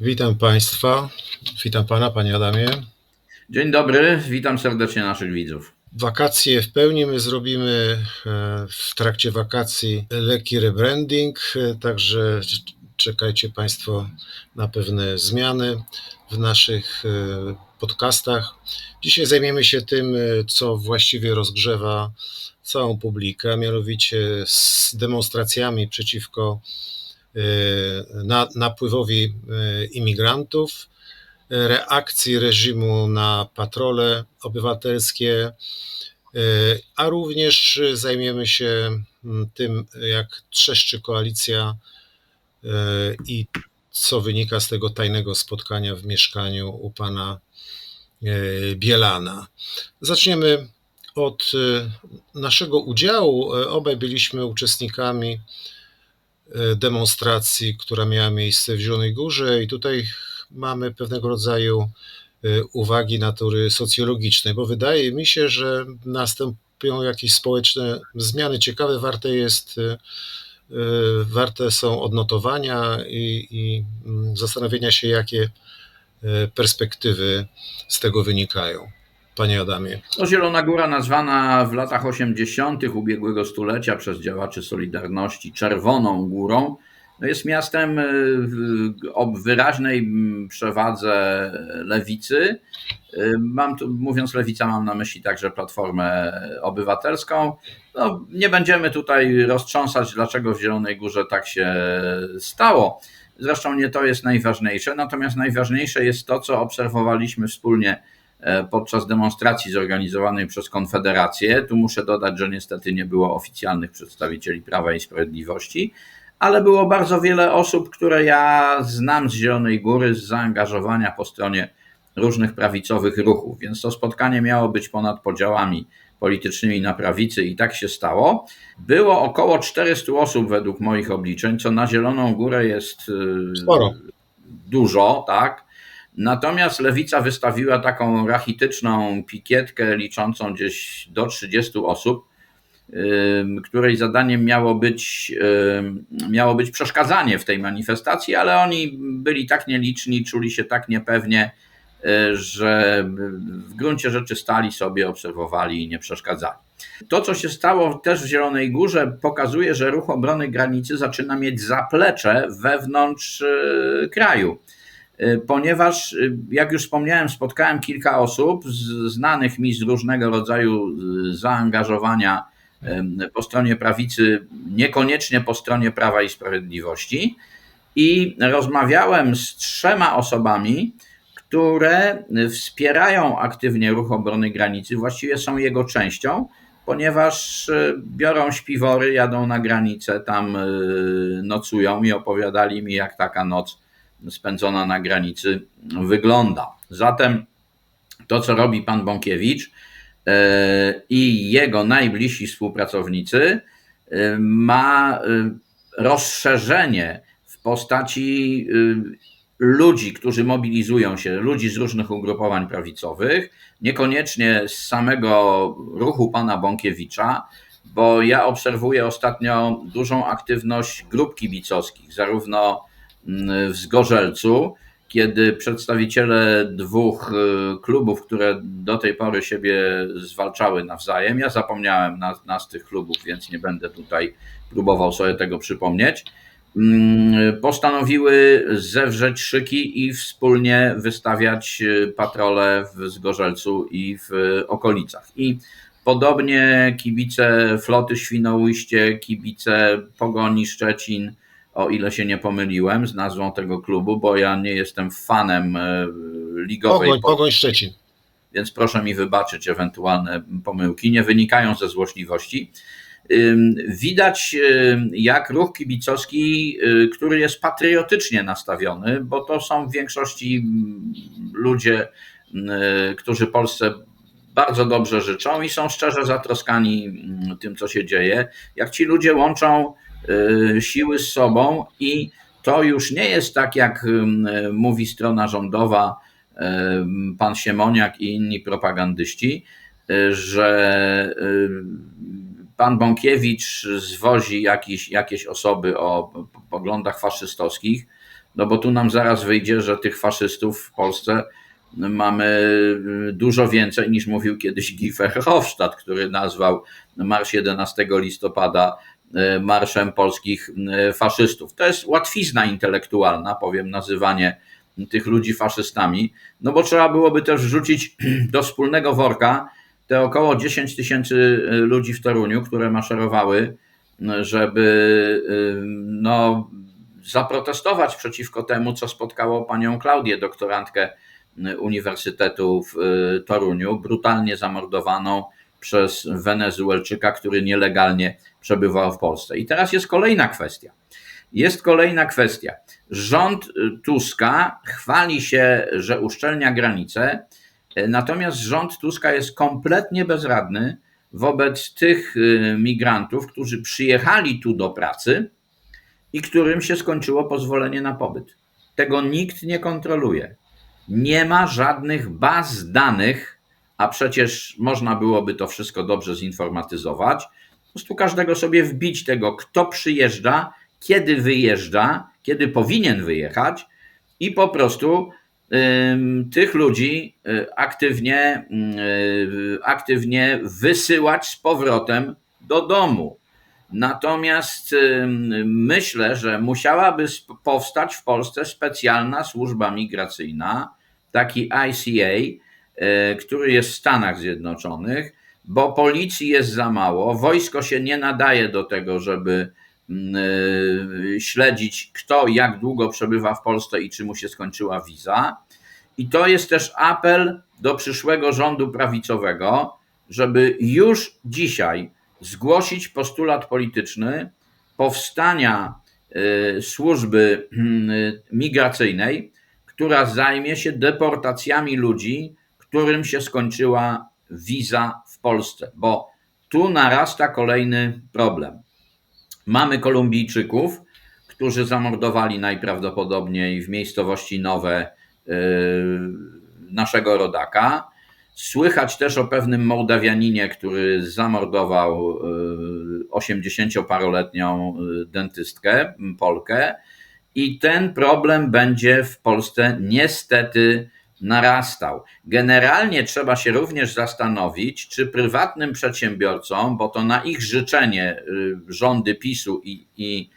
Witam Państwa. Witam Pana, Panie Adamie. Dzień dobry, witam serdecznie naszych widzów. Wakacje w pełni my zrobimy e, w trakcie wakacji lekki rebranding, e, także czekajcie Państwo na pewne zmiany w naszych e, podcastach. Dzisiaj zajmiemy się tym, co właściwie rozgrzewa całą publikę, a mianowicie z demonstracjami przeciwko napływowi imigrantów reakcji reżimu na patrole obywatelskie, a również zajmiemy się mm, tym, jak trzeszczy koalicja i co wynika z tego tajnego spotkania w mieszkaniu u pana Bielana. Zaczniemy od naszego udziału. Obaj byliśmy uczestnikami demonstracji, która miała miejsce w Zielonej Górze, i tutaj mamy pewnego rodzaju y, uwagi natury socjologicznej, bo wydaje mi się, że następują jakieś społeczne zmiany ciekawe, warte jest, y, warte są odnotowania i, i mm, zastanowienia się, jakie perspektywy z tego wynikają. Panie Adamie. To Zielona Góra nazwana w latach 80. ubiegłego stulecia przez działaczy Solidarności Czerwoną Górą no jest miastem e, o wyraźnej przewadze lewicy. E, mam tu, mówiąc lewica, mam na myśli także Platformę Obywatelską. No, nie będziemy tutaj roztrząsać, dlaczego w Zielonej Górze tak się stało. Zresztą nie to jest najważniejsze, natomiast najważniejsze jest to, co obserwowaliśmy wspólnie podczas demonstracji zorganizowanej przez Konfederację. Tu muszę dodać, że niestety nie było oficjalnych przedstawicieli Prawa i Sprawiedliwości ale było bardzo wiele osób, które ja znam z Zielonej Góry, z zaangażowania po stronie różnych prawicowych ruchów, więc to spotkanie miało być ponad podziałami politycznymi na prawicy i tak się stało. Było około 400 osób według moich obliczeń, co na Zieloną Górę jest y, Sporo. dużo, tak? Natomiast lewica wystawiła taką rachityczną pikietkę liczącą gdzieś do 30 osób, której zadaniem miało być, miało być przeszkadzanie w tej manifestacji, ale oni byli tak nieliczni, czuli się tak niepewnie, y, że w gruncie rzeczy stali sobie, obserwowali i nie przeszkadzali. To, co się stało też w Zielonej Górze, pokazuje, że ruch obrony granicy zaczyna mieć zaplecze wewnątrz y, kraju. Y, ponieważ, jak już wspomniałem, spotkałem kilka osób znanych mi z różnego rodzaju zaangażowania po stronie prawicy, niekoniecznie po stronie Prawa i Sprawiedliwości. I rozmawiałem z trzema osobami, które wspierają aktywnie ruch obrony granicy, właściwie są jego częścią, ponieważ biorą śpiwory, jadą na granicę, tam nocują i opowiadali mi, jak taka noc spędzona na granicy wygląda. Zatem to, co robi pan Bąkiewicz, E, i jego najbliżsi współpracownicy e, ma e, rozszerzenie w postaci ludzi, którzy mobilizują się, ludzi z różnych ugrupowań prawicowych, niekoniecznie z samego ruchu pana Bąkiewicza, bo ja obserwuję ostatnio dużą aktywność grup kibicowskich, zarówno w Zgorzelcu, kiedy przedstawiciele dwóch y, klubów, które do tej pory siebie zwalczały nawzajem, ja zapomniałem nas, tych klubów, więc nie będę tutaj próbował sobie tego przypomnieć, mm, postanowiły zewrzeć szyki i wspólnie wystawiać y, patrole w Zgorzelcu i w okolicach. I podobnie kibice Floty Świnoujście, kibice Pogoni Szczecin, o ile się nie pomyliłem z nazwą tego klubu, bo ja nie jestem fanem e, ligowej. Pogoń, Pogoń Szczecin. Więc proszę mi wybaczyć ewentualne pomyłki. Nie wynikają ze złośliwości. Widać, jak ruch kibicowski, y, który jest patriotycznie nastawiony, bo to są w większości ludzie, którzy Polsce bardzo dobrze życzą i są szczerze zatroskani tym, co się dzieje. Jak ci ludzie łączą Y, siły z sobą i to już nie jest tak, jak y, mówi strona rządowa, y, pan Siemoniak i inni propagandyści, że pan Bąkiewicz zwozi jakieś, jakieś osoby o poglądach faszystowskich. no bo tu nam zaraz wyjdzie, że tych faszystów w Polsce mamy dużo więcej niż mówił kiedyś Guy Verhofstadt, który nazwał Marsz 11 listopada Marszem Polskich Faszystów. To jest łatwizna intelektualna, powiem, nazywanie tych ludzi faszystami, no bo trzeba byłoby też wrzucić do wspólnego worka te około 10 tysięcy ludzi w Toruniu, które maszerowały, żeby no, zaprotestować przeciwko temu, co spotkało panią Klaudię, doktorantkę Uniwersytetu w Toruniu, brutalnie zamordowaną przez Wenezuelczyka, który nielegalnie przebywał w Polsce. I teraz jest kolejna kwestia. Jest kolejna kwestia. Rząd Tuska chwali się, że uszczelnia granice, natomiast rząd Tuska jest kompletnie bezradny wobec tych migrantów, którzy przyjechali tu do pracy i którym się skończyło pozwolenie na pobyt. Tego nikt nie kontroluje. Nie ma żadnych baz danych, a przecież można byłoby to wszystko dobrze zinformatyzować. Po prostu każdego sobie wbić tego, kto przyjeżdża, kiedy wyjeżdża, kiedy powinien wyjechać i po prostu tych ludzi aktywnie, aktywnie wysyłać z powrotem do domu. Natomiast myślę, że musiałaby powstać w Polsce specjalna służba migracyjna, taki ICA, który jest w Stanach Zjednoczonych, bo policji jest za mało, wojsko się nie nadaje do tego, żeby śledzić, kto jak długo przebywa w Polsce i czy mu się skończyła wiza. I to jest też apel do przyszłego rządu prawicowego, żeby już dzisiaj zgłosić postulat polityczny powstania służby migracyjnej, która zajmie się deportacjami ludzi, którym się skończyła wiza w Polsce, bo tu narasta kolejny problem. Mamy Kolumbijczyków, którzy zamordowali najprawdopodobniej w miejscowości Nowe naszego rodaka. Słychać też o pewnym Mołdawianinie, który zamordował 80-paroletnią dentystkę, Polkę. I ten problem będzie w Polsce niestety narastał. Generalnie trzeba się również zastanowić, czy prywatnym przedsiębiorcom, bo to na ich życzenie rządy PiSu i, i,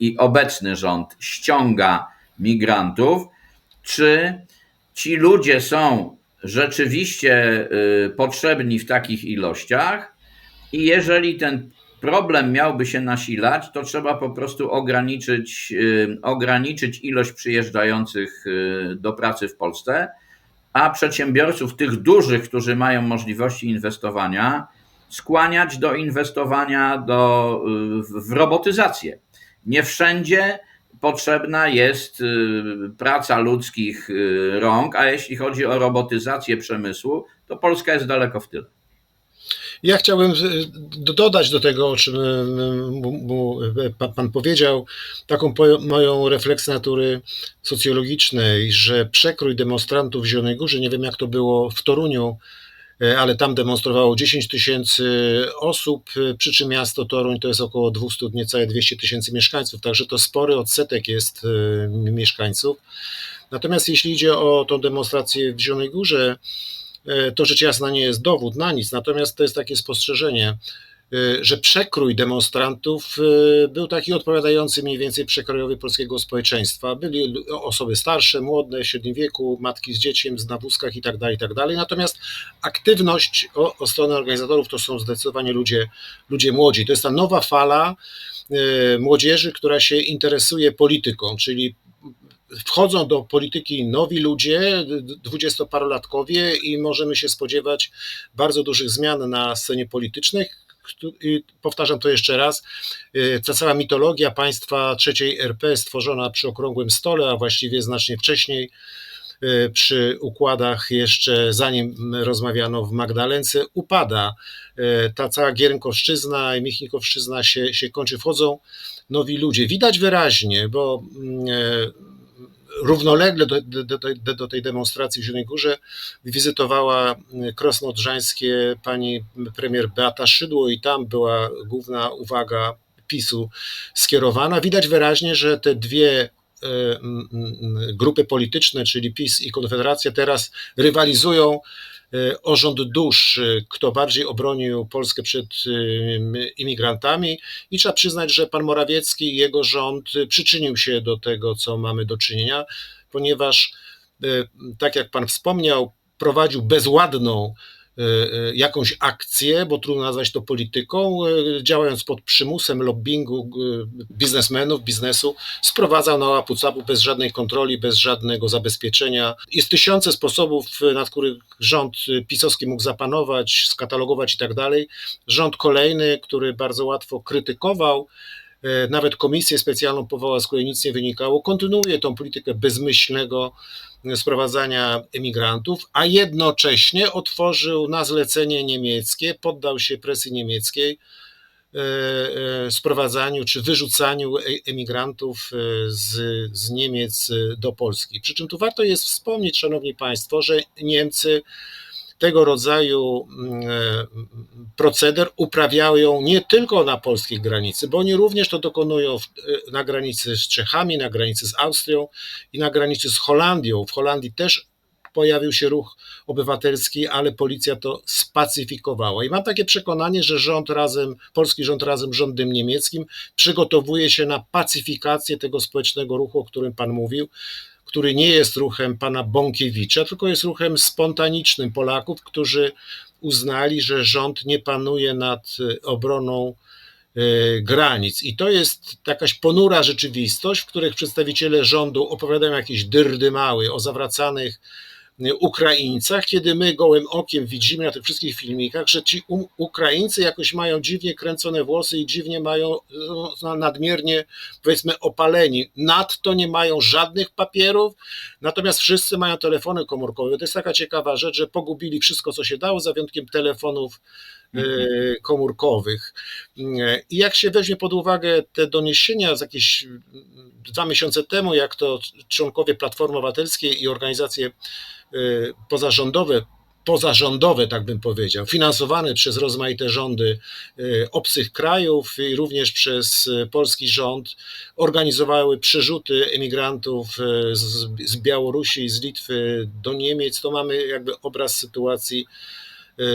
i obecny rząd ściąga migrantów, czy ci ludzie są rzeczywiście potrzebni w takich ilościach i jeżeli ten problem miałby się nasilać, to trzeba po prostu ograniczyć, ograniczyć ilość przyjeżdżających do pracy w Polsce, a przedsiębiorców, tych dużych, którzy mają możliwości inwestowania, skłaniać do inwestowania do, w robotyzację. Nie wszędzie potrzebna jest praca ludzkich rąk, a jeśli chodzi o robotyzację przemysłu, to Polska jest daleko w tyle. Ja chciałbym dodać do tego, o czym Pan powiedział, taką moją refleksję natury socjologicznej, że przekrój demonstrantów w Zielonej Górze, nie wiem jak to było w Toruniu, ale tam demonstrowało 10 tysięcy osób, przy czym miasto Toruń to jest około 200, niecałe 200 tysięcy mieszkańców, także to spory odsetek jest mieszkańców. Natomiast jeśli idzie o tą demonstrację w Zielonej Górze, to rzecz jasna nie jest dowód na nic, natomiast to jest takie spostrzeżenie, że przekrój demonstrantów był taki odpowiadający mniej więcej przekrojowi polskiego społeczeństwa. Byli osoby starsze, młode, w średnim wieku, matki z dzieciem, z na wózkach i tak dalej, i tak. Natomiast aktywność o, o strony organizatorów to są zdecydowanie ludzie, ludzie młodzi. To jest ta nowa fala młodzieży, która się interesuje polityką, czyli wchodzą do polityki nowi ludzie, dwudziestoparolatkowie i możemy się spodziewać bardzo dużych zmian na scenie politycznej. I powtarzam to jeszcze raz, ta cała mitologia państwa trzeciej RP stworzona przy okrągłym stole, a właściwie znacznie wcześniej, przy układach jeszcze zanim rozmawiano w Magdalence, upada. Ta cała Gierenkowszczyzna i Michnikowszczyzna się, się kończy, wchodzą nowi ludzie. Widać wyraźnie, bo równolegle do, do, do, do, tej demonstracji w Zielonej Górze wizytowała Krosno Odrzańskie pani premier Beata Szydło i tam była główna uwaga PiSu skierowana. Widać wyraźnie, że te dwie grupy polityczne, czyli PiS i Konfederacja, teraz rywalizują o rząd dusz, kto bardziej obronił Polskę przed imigrantami. I trzeba przyznać, że pan Morawiecki i jego rząd przyczynił się do tego, co mamy do czynienia, ponieważ, tak jak pan wspomniał, prowadził bezładną E, e, jakąś akcję, bo trudno nazwać to polityką, e, działając pod przymusem lobbingu biznesmenów, biznesu, sprowadzał na łapu bez żadnej kontroli, bez żadnego zabezpieczenia. Jest tysiące sposobów, nad których rząd pisowski mógł zapanować, skatalogować i tak dalej. Rząd kolejny, który bardzo łatwo krytykował, nawet komisję specjalną powołał, z której nic nie wynikało, kontynuuje tą politykę bezmyślnego sprowadzania emigrantów, a jednocześnie otworzył na zlecenie niemieckie, poddał się presji niemieckiej, e, e, sprowadzaniu czy wyrzucaniu e, emigrantów z, z Niemiec do Polski. Przy czym tu warto jest wspomnieć, Szanowni Państwo, że Niemcy tego rodzaju mm, e, proceder uprawiają nie tylko na polskiej granicy, bo oni również to dokonują e, na granicy z Czechami, na granicy z Austrią i na granicy z Holandią. W Holandii też pojawił się ruch obywatelski, ale policja to spacyfikowała. I mam takie przekonanie, że rząd razem, polski rząd razem z rządem niemieckim przygotowuje się na pacyfikację tego społecznego ruchu, o którym Pan mówił który nie jest ruchem pana Bąkiewicza, tylko jest ruchem spontanicznym Polaków, którzy uznali, że rząd nie panuje nad e, obroną e, granic. I to jest jakaś ponura rzeczywistość, w której przedstawiciele rządu opowiadają jakieś dyrdy mały o zawracanych Ukraińcach, kiedy my gołym okiem widzimy na tych wszystkich filmikach, że ci Ukraińcy jakoś mają dziwnie kręcone włosy i dziwnie mają no, nadmiernie, powiedzmy, opaleni. Nadto nie mają żadnych papierów, natomiast wszyscy mają telefony komórkowe. To jest taka ciekawa rzecz, że pogubili wszystko, co się dało, za wyjątkiem telefonów. Komórkowych. I jak się weźmie pod uwagę te doniesienia z jakieś dwa miesiące temu, jak to członkowie Platformy Obywatelskiej i organizacje Y, pozarządowe, pozarządowe, tak bym powiedział, finansowane przez rozmaite rządy y, obcych krajów i również przez polski rząd, organizowały przerzuty emigrantów z, z Białorusi, z Litwy do Niemiec, to mamy jakby obraz sytuacji,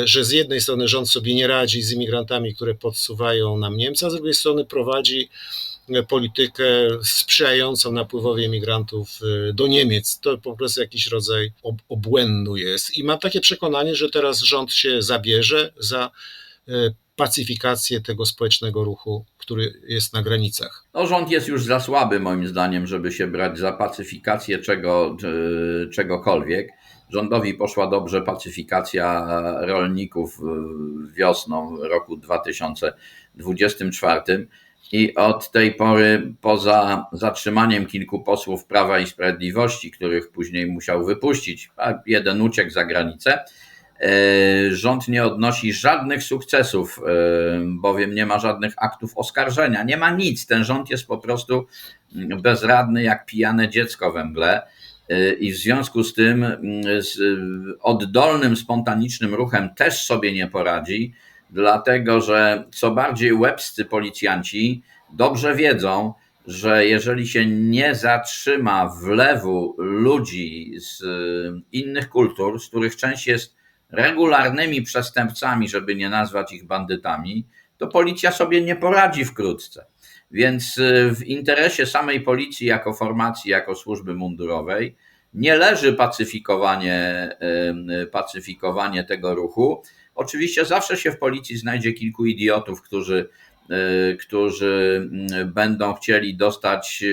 że z jednej strony rząd sobie nie radzi z imigrantami, które podsuwają nam Niemcy, a z drugiej strony prowadzi politykę sprzyjającą napływowi emigrantów y, do Niemiec. To po prostu jakiś rodzaj obłędu jest. I mam takie przekonanie, że teraz rząd się zabierze za y, pacyfikację tego społecznego ruchu, który jest na granicach. No, rząd jest już za słaby, moim zdaniem, żeby się brać za pacyfikację czego, czegokolwiek. Rządowi poszła dobrze pacyfikacja rolników wiosną roku 2024 i od tej pory, poza zatrzymaniem kilku posłów Prawa i Sprawiedliwości, których później musiał wypuścić, a jeden uciekł za granicę, rząd nie odnosi żadnych sukcesów, e, bowiem nie ma żadnych aktów oskarżenia, nie ma nic. Ten rząd jest po prostu bezradny jak pijane dziecko we mgle. E, I w związku z tym z oddolnym, spontanicznym ruchem też sobie nie poradzi dlatego że co bardziej łebscy policjanci dobrze wiedzą, że jeżeli się nie zatrzyma wlewu ludzi z innych kultur, z których część jest regularnymi przestępcami, żeby nie nazwać ich bandytami, to policja sobie nie poradzi wkrótce. Więc y, w interesie samej policji jako formacji, jako służby mundurowej nie leży pacyfikowanie, y, pacyfikowanie tego ruchu, Oczywiście zawsze się w policji znajdzie kilku idiotów, którzy, którzy będą chcieli dostać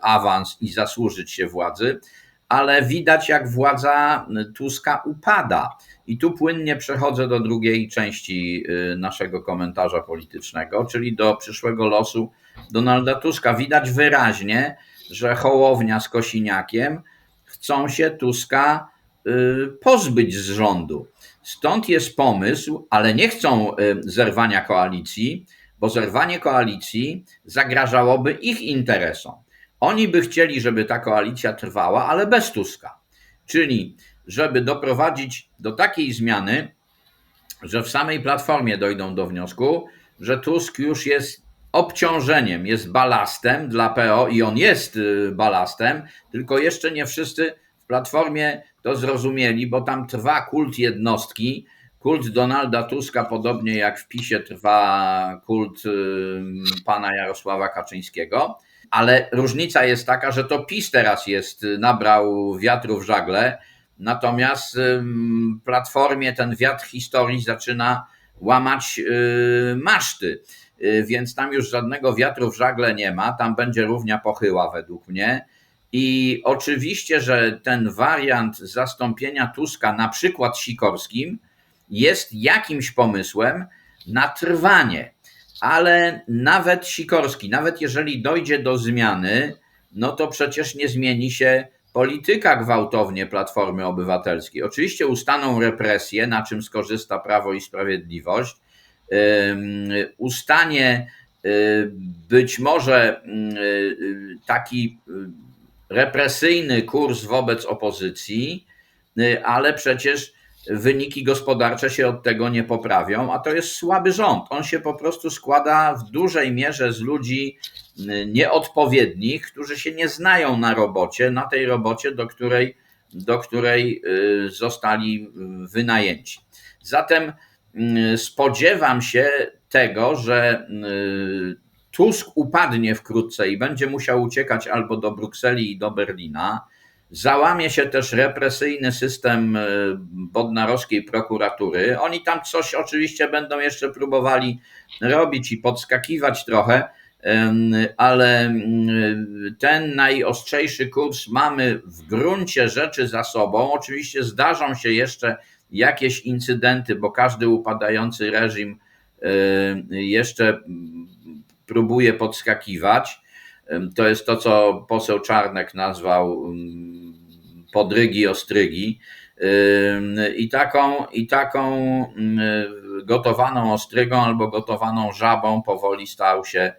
awans i zasłużyć się władzy, ale widać, jak władza Tuska upada. I tu płynnie przechodzę do drugiej części e, naszego komentarza politycznego, czyli do przyszłego losu Donalda Tuska. Widać wyraźnie, że Hołownia z Kosiniakiem chcą się Tuska pozbyć z rządu. Stąd jest pomysł, ale nie chcą y, zerwania koalicji, bo zerwanie koalicji zagrażałoby ich interesom. Oni by chcieli, żeby ta koalicja trwała, ale bez Tuska. Czyli, żeby doprowadzić do takiej zmiany, że w samej platformie dojdą do wniosku, że Tusk już jest obciążeniem, jest balastem dla PO i on jest y, balastem, tylko jeszcze nie wszyscy w Platformie to zrozumieli, bo tam trwa kult jednostki, kult Donalda Tuska, podobnie jak w PiSie trwa kult y, pana Jarosława Kaczyńskiego. Ale różnica jest taka, że to PiS teraz jest, y, nabrał wiatru w żagle, natomiast Platformie ten wiatr historii zaczyna łamać maszty. Y, więc tam już żadnego wiatru w żagle nie ma, tam będzie równia pochyła według mnie. I oczywiście, że ten wariant zastąpienia Tuska na przykład Sikorskim jest jakimś pomysłem na trwanie, ale nawet Sikorski, nawet jeżeli dojdzie do zmiany, no to przecież nie zmieni się polityka gwałtownie Platformy Obywatelskiej. Oczywiście ustaną represje, na czym skorzysta Prawo i Sprawiedliwość, ustanie być może taki represyjny kurs wobec opozycji, ale przecież wyniki gospodarcze się od tego nie poprawią, a to jest słaby rząd. On się po prostu składa w dużej mierze z ludzi nieodpowiednich, którzy się nie znają na robocie, na tej robocie, do której, do której zostali wynajęci. Zatem Mm, spodziewam się tego, że mm, Tusk upadnie wkrótce i będzie musiał uciekać albo do Brukseli i do Berlina. Załamie się też represyjny system y, bodnarowskiej prokuratury. Oni tam coś oczywiście będą jeszcze próbowali robić i podskakiwać trochę, ale mm, ten najostrzejszy kurs mamy w gruncie rzeczy za sobą. Oczywiście zdarzą się jeszcze jakieś incydenty, bo każdy upadający reżim e, jeszcze próbuje podskakiwać. To jest to, co poseł Czarnek nazwał mm, podrygi, ostrygi. I taką, I taką mm, gotowaną ostrygą albo gotowaną żabą powoli stał się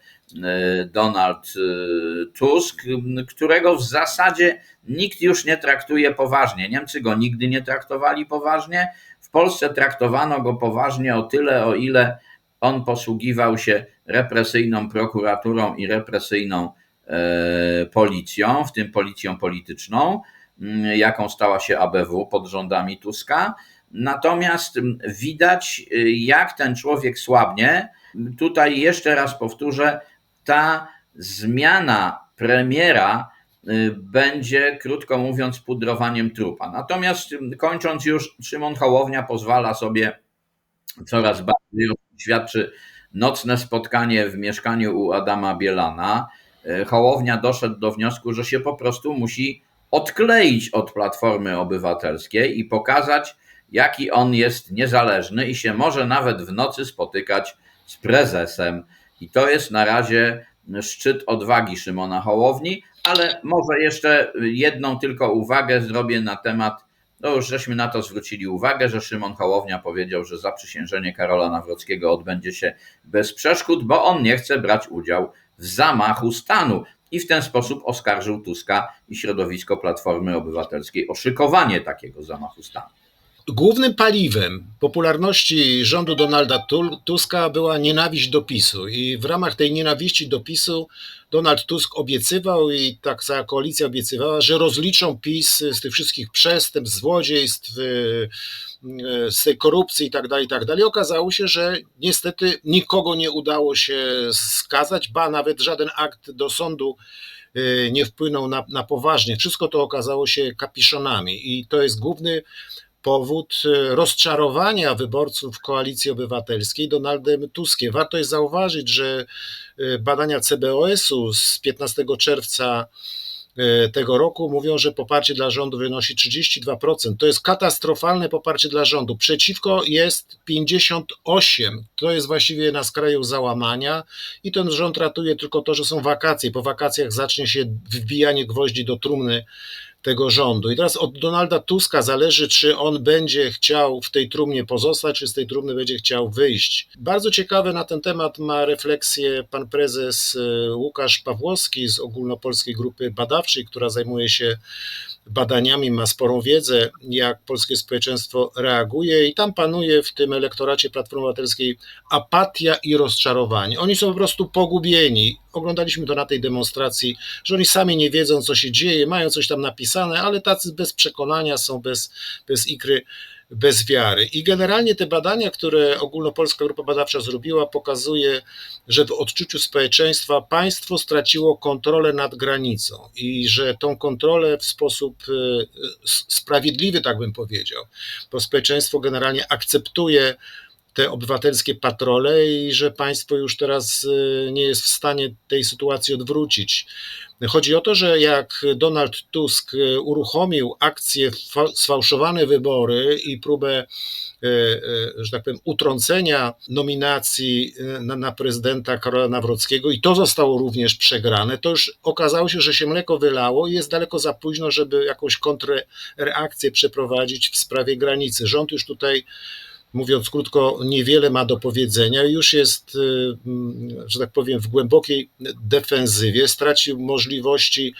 E, Donald e, Tusk, którego w zasadzie nikt już nie traktuje poważnie. Niemcy go nigdy nie traktowali poważnie. W Polsce traktowano go poważnie o tyle, o ile on posługiwał się represyjną prokuraturą i represyjną e, policją, w tym policją polityczną, jaką stała się ABW pod rządami Tuska. Natomiast widać, jak ten człowiek słabnie. Tutaj jeszcze raz powtórzę, ta zmiana premiera y, będzie, krótko mówiąc, pudrowaniem trupa. Natomiast y, kończąc już, Szymon Hołownia pozwala sobie coraz bardziej, świadczy nocne spotkanie w mieszkaniu u Adama Bielana. Y, Hołownia doszedł do wniosku, że się po prostu musi odkleić od Platformy Obywatelskiej i pokazać, jaki on jest niezależny i się może nawet w nocy spotykać z prezesem i to jest na razie szczyt odwagi Szymona Hołowni, ale może jeszcze jedną tylko uwagę zrobię na temat, no już żeśmy na to zwrócili uwagę, że Szymon Hołownia powiedział, że zaprzysiężenie Karola Nawrockiego odbędzie się bez przeszkód, bo on nie chce brać udziału w zamachu stanu. I w ten sposób oskarżył Tuska i środowisko Platformy Obywatelskiej o szykowanie takiego zamachu stanu. Głównym paliwem popularności rządu Donalda Tuska była nienawiść do PiSu i w ramach tej nienawiści do PiSu Donald Tusk obiecywał i tak cała koalicja obiecywała, że rozliczą PiS z tych wszystkich przestępstw, złodziejstw, z tej korupcji i tak dalej, i tak dalej. Okazało się, że niestety nikogo nie udało się skazać, ba nawet żaden akt do sądu y, nie wpłynął na, na poważnie. Wszystko to okazało się kapiszonami i to jest główny powód e, rozczarowania wyborców Koalicji Obywatelskiej Donaldem Tuskiem. Warto jest zauważyć, że e, badania CBOS-u z 15 czerwca e, tego roku mówią, że poparcie dla rządu wynosi 32%. To jest katastrofalne poparcie dla rządu. Przeciwko jest 58%. To jest właściwie na skraju załamania i ten rząd ratuje tylko to, że są wakacje. Po wakacjach zacznie się wbijanie gwoździ do trumny tego rządu. I teraz od Donalda Tuska zależy, czy on będzie chciał w tej trumnie pozostać, czy z tej trumny będzie chciał wyjść. Bardzo ciekawe na ten temat ma refleksję pan prezes e, Łukasz Pawłowski z Ogólnopolskiej Grupy Badawczej, która zajmuje się badaniami, ma sporą wiedzę, jak polskie społeczeństwo reaguje, i tam panuje w tym elektoracie Platformy Obywatelskiej apatia i rozczarowanie. Oni są po prostu pogubieni. Oglądaliśmy to na tej demonstracji, że oni sami nie wiedzą, co się dzieje, mają coś tam napisane, ale tacy bez przekonania są, bez, bez ikry bez wiary. I generalnie te badania, które Ogólnopolska Grupa Badawcza zrobiła, pokazuje, że w odczuciu społeczeństwa państwo straciło kontrolę nad granicą i że tą kontrolę w sposób e, sprawiedliwy, tak bym powiedział, bo społeczeństwo generalnie akceptuje te obywatelskie patrole i że państwo już teraz e, nie jest w stanie tej sytuacji odwrócić. Chodzi o to, że jak Donald Tusk e, uruchomił akcję sfałszowane wybory i próbę, e, że tak powiem, utrącenia nominacji na, na prezydenta Karola Nawrockiego i to zostało również przegrane, to już okazało się, że się mleko wylało i jest daleko za późno, żeby jakąś kontrreakcję przeprowadzić w sprawie granicy. Rząd już tutaj mówiąc krótko, niewiele ma do powiedzenia już jest, y, że tak powiem, w głębokiej defensywie, stracił możliwości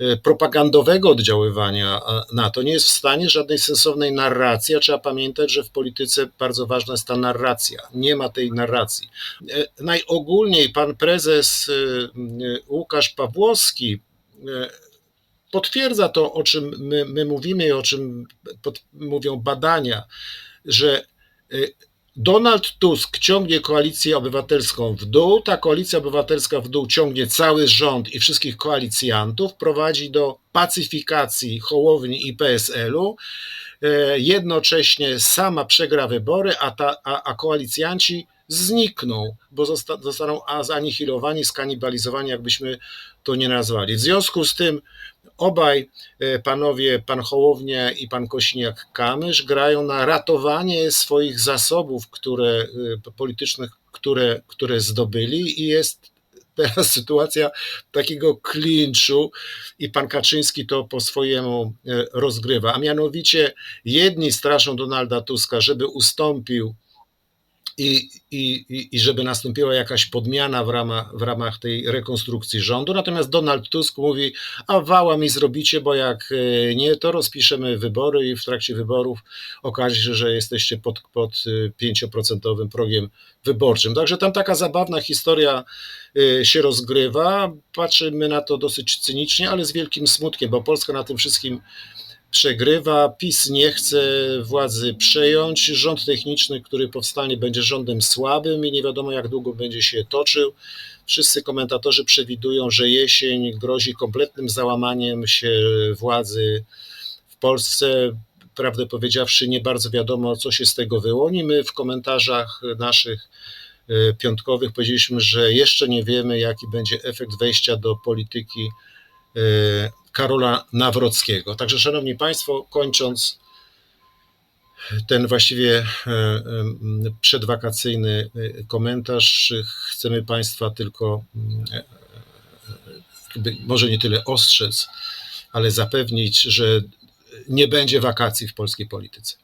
y, propagandowego oddziaływania na to. Nie jest w stanie żadnej sensownej narracji, a trzeba pamiętać, że w polityce bardzo ważna jest ta narracja. Nie ma tej narracji. E, najogólniej pan prezes y, Łukasz Pawłowski potwierdza to, o czym my, my mówimy i o czym pod, mówią badania, że Donald Tusk ciągnie koalicję obywatelską w dół, ta koalicja obywatelska w dół ciągnie cały rząd i wszystkich koalicjantów, prowadzi do pacyfikacji Hołowni i PSL-u. Y, jednocześnie sama przegra wybory, a, ta, a, a koalicjanci znikną, bo zosta, zostaną zanihilowani, skanibalizowani, jakbyśmy to nie nazwali. W związku z tym obaj e, panowie, pan Hołownia i pan Kośniak-Kamysz, grają na ratowanie swoich zasobów które, e, politycznych, które, które zdobyli i jest teraz sytuacja takiego klinczu i pan Kaczyński to po swojemu e, rozgrywa, a mianowicie jedni straszą Donalda Tuska, żeby ustąpił i, i, i żeby nastąpiła jakaś podmiana w ramach, w ramach tej rekonstrukcji rządu. Natomiast Donald Tusk mówi, a wała mi zrobicie, bo jak e, nie, to rozpiszemy wybory i w trakcie wyborów okaże się, że jesteście pod, pod 5% e, progiem wyborczym. Także tam taka zabawna historia e, się rozgrywa. Patrzymy na to dosyć cynicznie, ale z wielkim smutkiem, bo Polska na tym wszystkim przegrywa. PiS nie chce władzy przejąć. Rząd techniczny, który powstanie, będzie rządem słabym i nie wiadomo, jak długo będzie się toczył. Wszyscy komentatorzy przewidują, że jesień grozi kompletnym załamaniem się władzy w Polsce. Prawdę powiedziawszy, nie bardzo wiadomo, co się z tego wyłoni. My w komentarzach naszych e, piątkowych powiedzieliśmy, że jeszcze nie wiemy, jaki będzie efekt wejścia do polityki Karola Nawrockiego. Także, Szanowni Państwo, kończąc ten właściwie e, e, przedwakacyjny e, komentarz, chcemy Państwa tylko, może nie tyle ostrzec, ale zapewnić, że nie będzie wakacji w polskiej polityce.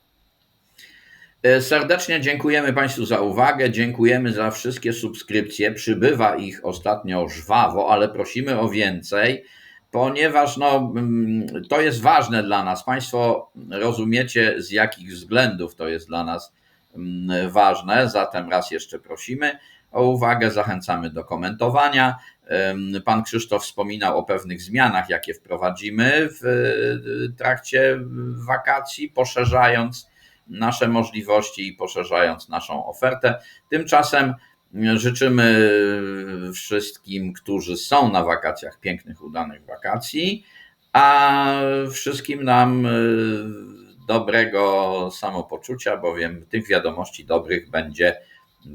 Serdecznie dziękujemy Państwu za uwagę, dziękujemy za wszystkie subskrypcje. Przybywa ich ostatnio żwawo, ale prosimy o więcej ponieważ no, mm, to jest ważne dla nas. Państwo rozumiecie, z jakich względów to jest dla nas mm, ważne, zatem raz jeszcze prosimy o uwagę, zachęcamy do komentowania. Pan Krzysztof wspominał o pewnych zmianach, jakie wprowadzimy w trakcie wakacji, poszerzając nasze możliwości i poszerzając naszą ofertę. Tymczasem Życzymy wszystkim, którzy są na wakacjach, pięknych, udanych wakacji, a wszystkim nam e, dobrego samopoczucia, bowiem tych wiadomości dobrych będzie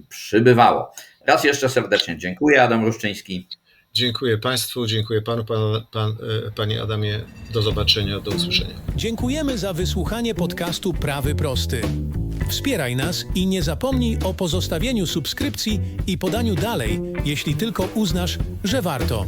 przybywało. Raz jeszcze serdecznie dziękuję. Adam Ruszczyński. Dziękuję Państwu, dziękuję Panu, pan, pan, e, Panie Adamie. Do zobaczenia, do usłyszenia. Dziękujemy za wysłuchanie podcastu Prawy Prosty. Wspieraj nas i nie zapomnij o pozostawieniu subskrypcji i podaniu dalej, jeśli tylko uznasz, że warto.